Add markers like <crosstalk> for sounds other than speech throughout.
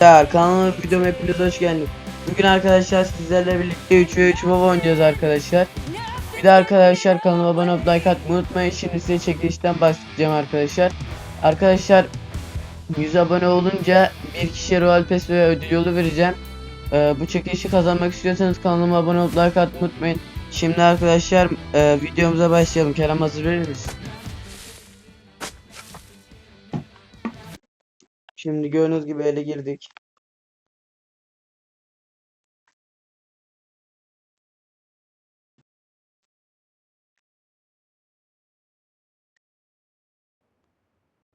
arkadaşlar kanalıma videoma hepiniz hoş geldiniz. Bugün arkadaşlar sizlerle birlikte 3'e 3 baba oynayacağız arkadaşlar. Bir de arkadaşlar kanalıma abone olup like atmayı unutmayın. Şimdi size çekilişten başlayacağım arkadaşlar. Arkadaşlar 100 abone olunca bir kişiye Royal Pass ve ödül yolu vereceğim. Ee, bu çekilişi kazanmak istiyorsanız kanalıma abone olup like atmayı unutmayın. Şimdi arkadaşlar e, videomuza başlayalım. Kerem hazır verir misin? Şimdi gördüğünüz gibi ele girdik.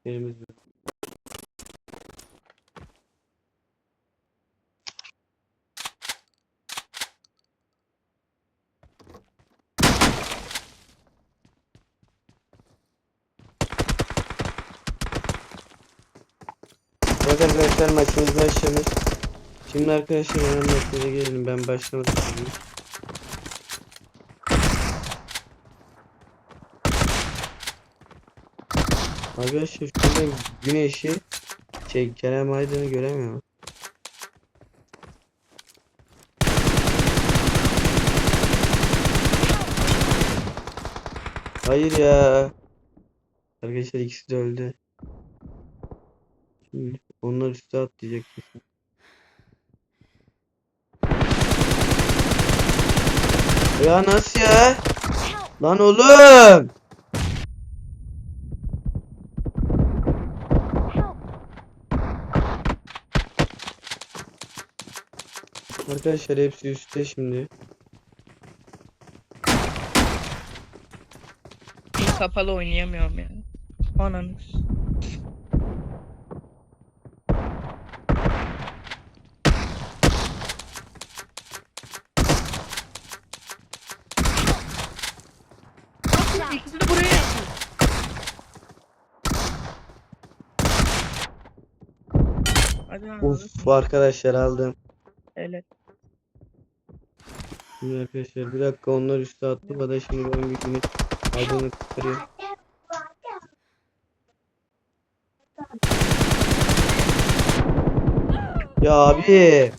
Yerimiz yok. Evet arkadaşlar maçımız başlamış. Şimdi arkadaşlar hemen maçımıza gelelim. Ben başlamak istiyorum. Arkadaşlar şurada güneşi şey Kerem Aydın'ı göremiyorum. Hayır ya. Arkadaşlar ikisi de öldü. Şimdi onlar üstü atlayacak. kesin. Ya nasıl ya? Lan oğlum! Arkadaşlar hepsi üstte şimdi. Kapalı oynayamıyorum ya. Ananı. İkisi de buraya yapıyor. Hadi lan. Uf arkadaşlar aldım. Evet. Şimdi arkadaşlar bir dakika onlar üstte attı. Bana şimdi ben bir güneş aydınlık çıkarıyor. Ya abi.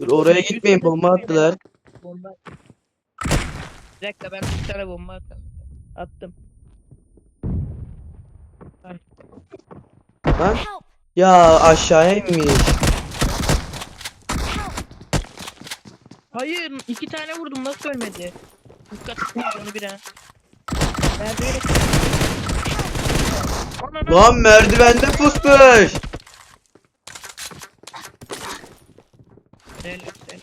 Dur oraya gitmeyin bomba attılar. Bomba. Bir dakika ben bir tane bomba attım. Attım. Lan. Ya aşağıya inmiş. Hayır iki tane vurdum nasıl ölmedi? Dikkat onu bir ha. Nerede öyle? Ananı- Lan merdivende pusmuş. Helal, helal.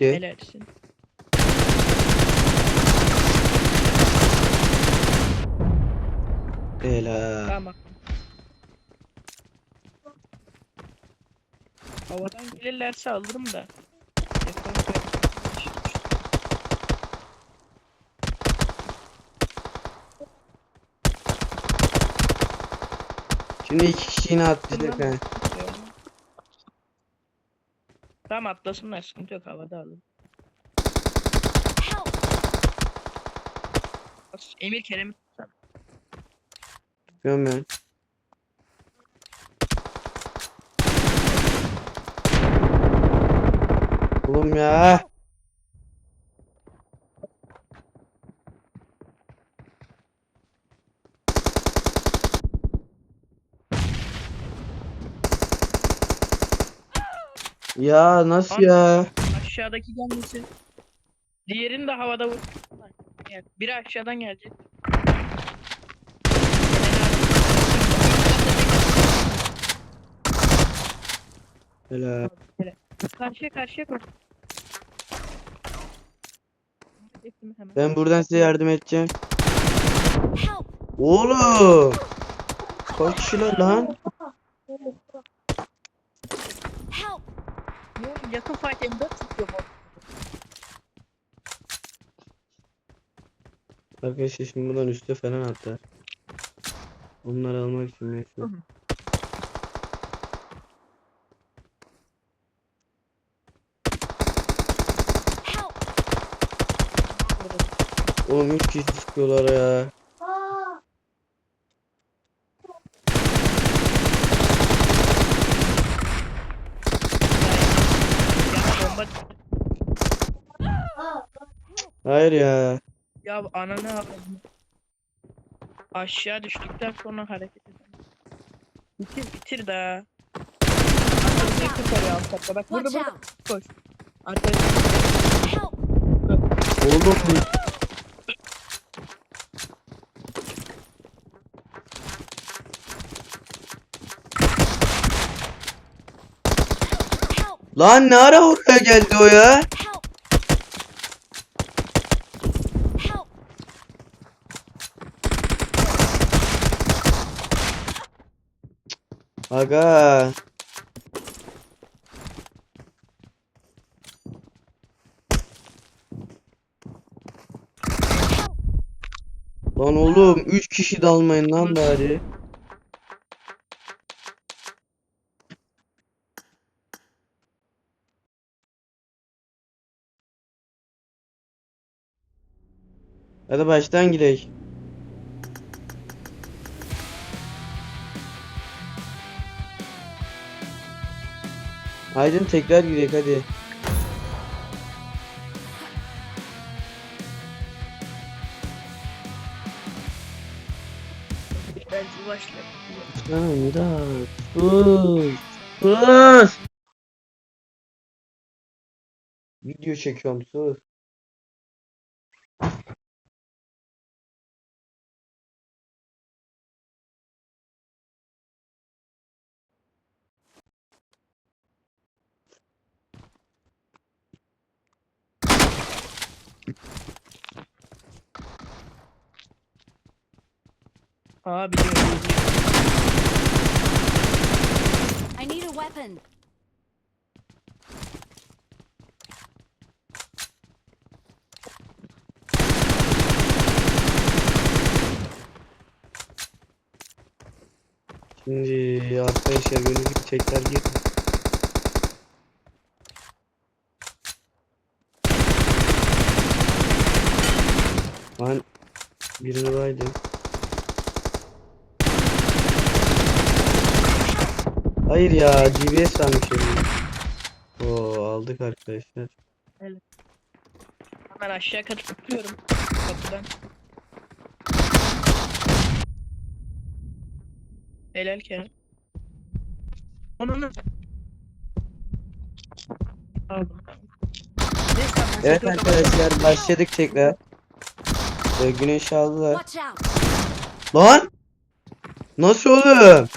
De. Helalsin. Helal. Tamam. Havadan gelirlerse alırım da. Şimdi iki kişi yine atlayacak ha. Tamam atlasınlar sıkıntı yok havada alın. Emir Kerem Ben. Oğlum ya. Ya nasıl ya? aşağıdaki gelmesin. Diğerini de havada vur. Gel, Biri aşağıdan gelecek. Helal. Karşıya karşıya koş. Ben buradan size yardım edeceğim. Oğlum. Kaç kişiler lan? Yakın fight M4 tutuyor bu. Arkadaşlar şimdi buradan üstte falan atlar. Onları almak için meşhur. Oğlum 3 kişi sıkıyorlar ya. Hayır ya. ya ananı. Aşağı düştükten sonra hareket edemem. Bitir bitir daha. Arkadaşlar kurtarıyor alt katta. Bak burada burada koş. Arkadaşlar! Oğlum lan ne ara oraya geldi o ya? Aga. Lan oğlum 3 kişi dalmayın lan bari. Hadi baştan gidelim. Aydın tekrar gidelim hadi. başla. Murat. Sus. Sus. Video çekiyorum sus. Aa. I need a weapon. Şimdi arkadaşlar gördüğünüz gibi tekrar gir. Ben birini baydım. Hayır ya GPS sanmışım. Oo aldık arkadaşlar. Hemen aşağı katı tutuyorum. Kapıdan. Helal Kerem. Ananı. Aldım. Evet arkadaşlar başladık tekrar. Ee, güneş aldılar. Lan! Nasıl oğlum?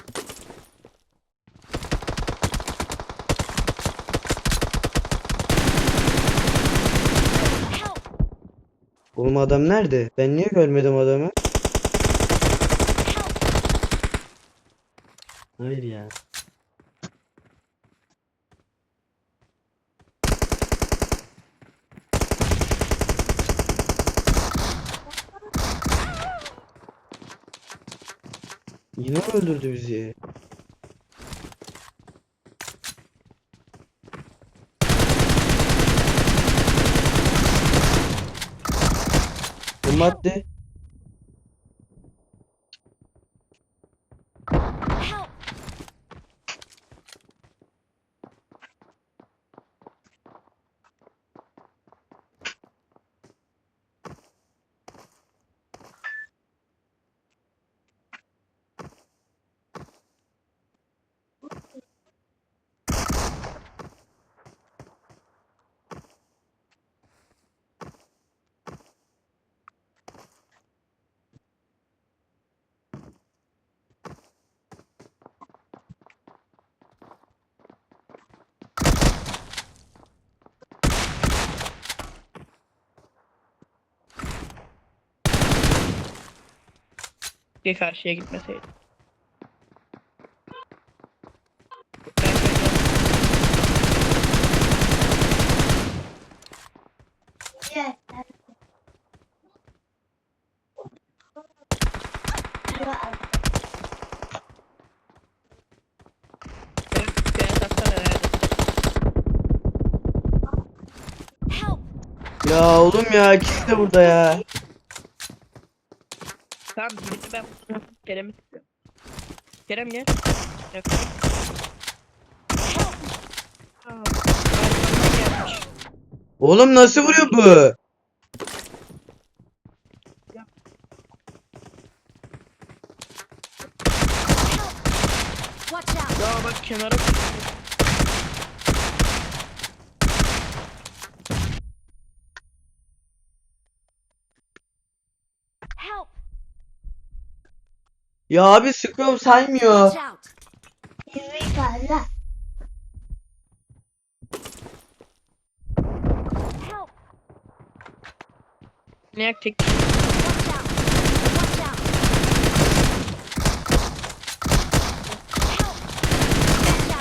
Oğlum adam nerede? Ben niye görmedim adamı? Hayır ya. Yine mi öldürdü bizi? Madde Bir karşıya gitmeseydim. Ya oğlum ya ikisi de burada ya. Tamam birini ben Kerem'i tutuyorum. Kerem gel. Aa, gelmiş. Oğlum nasıl vuruyor bu? Ya bak kenara Ya abi sıkıyorum saymıyor. Watch out!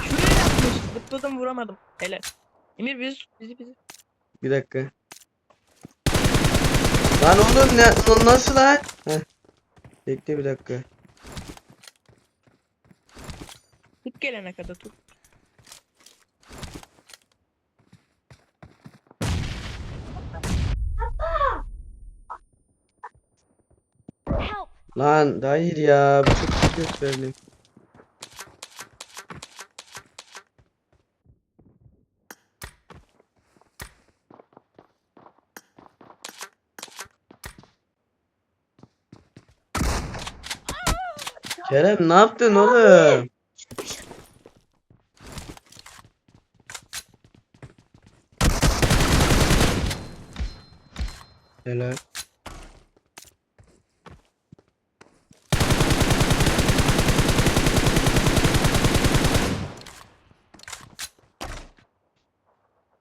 Şuraya yapmış. Zıpladım vuramadım. Helal. Emir biz bizi bizi. Bir dakika. Lan oğlum ne nasıl lan? Heh. Bekle bir dakika. Tut gelene kadar tut. Lan hayır ya bu çok kötü gösterdi. Kerem ne yaptın oğlum? Helal.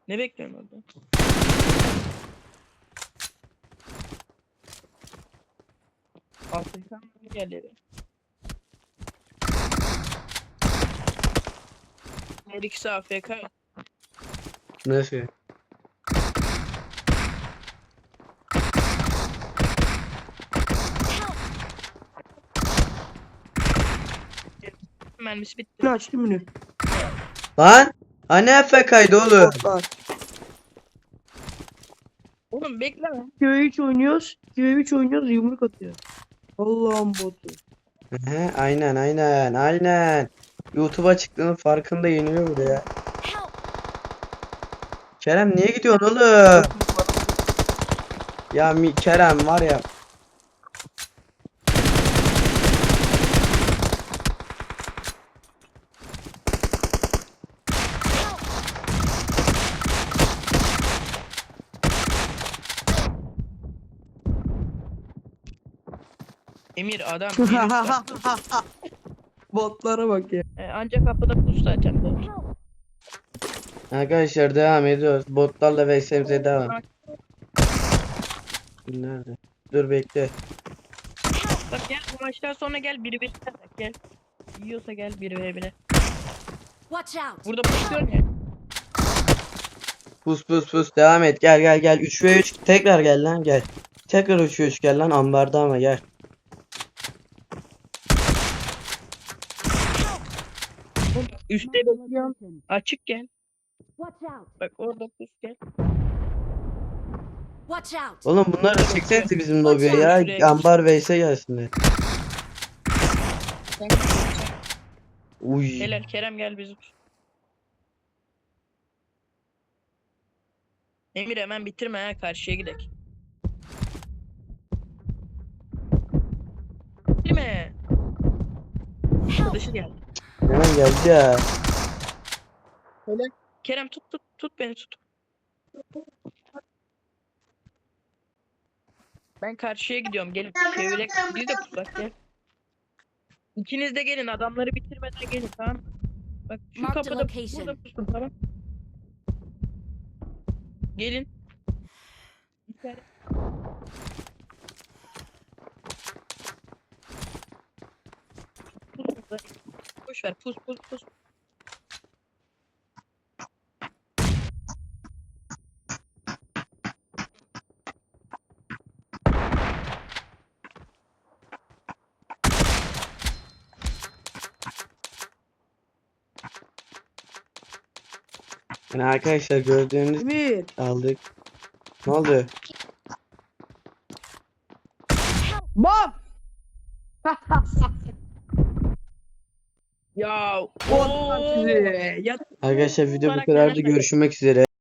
Ne bekliyorsun orada? Afrikan mı geldi? Her ikisi AFK. Nasıl? Mermisi bitti. Ne açtım bunu? Lan? Hani AFK'ydı oğlum? Bak. Oğlum bekle lan. 2v3 oynuyoruz. 2v3 oynuyoruz yumruk atıyor. Allah'ım botu. He, aynen aynen aynen. YouTube'a çıktığının farkında yeniyor buraya. Help! Kerem niye gidiyorsun oğlum? Ya mi Kerem var ya. Emir adam. <laughs> Botlara bak ya. E, ancak kapıda pus zaten bot. Arkadaşlar devam ediyoruz. Botlarla VS'imize devam. Nerede? Dur bekle. Bak gel bu maçtan sonra gel biri bir gel. Yiyorsa gel biri ve bile. Watch out! Burada pusuyorsun ya. Pus pus pus devam et. Gel gel gel. 3 ve 3 tekrar gel lan gel. Tekrar 3 ve 3 gel lan ambarda ama gel. Üstte bekliyorum. Açık gel. Bak orada pus gel. Oğlum bunları çeksenize bizim lobiye ya. Ambar vs gelsinler. Sen Uy. Helal Kerem gel bizi tut. Emir hemen bitirme ha karşıya gidelim. Bitirme. Arkadaşı geldi. Hemen geldi ya. Kerem tut tut tut beni tut. Ben karşıya gidiyorum. Gelin. Şöyle biz de pusak gel. İkiniz de gelin. Adamları bitirmeden gelin tamam. Bak şu Mark the kapıda location. burada pusun tamam. Gelin. İçeri. Pus burada. Boş ver pus pus pus. Yani arkadaşlar gördüğünüz Emir. aldık. Ne oldu? Bak. Ya sizi. Ya Arkadaşlar video bu kadardı. Görüşmek üzere.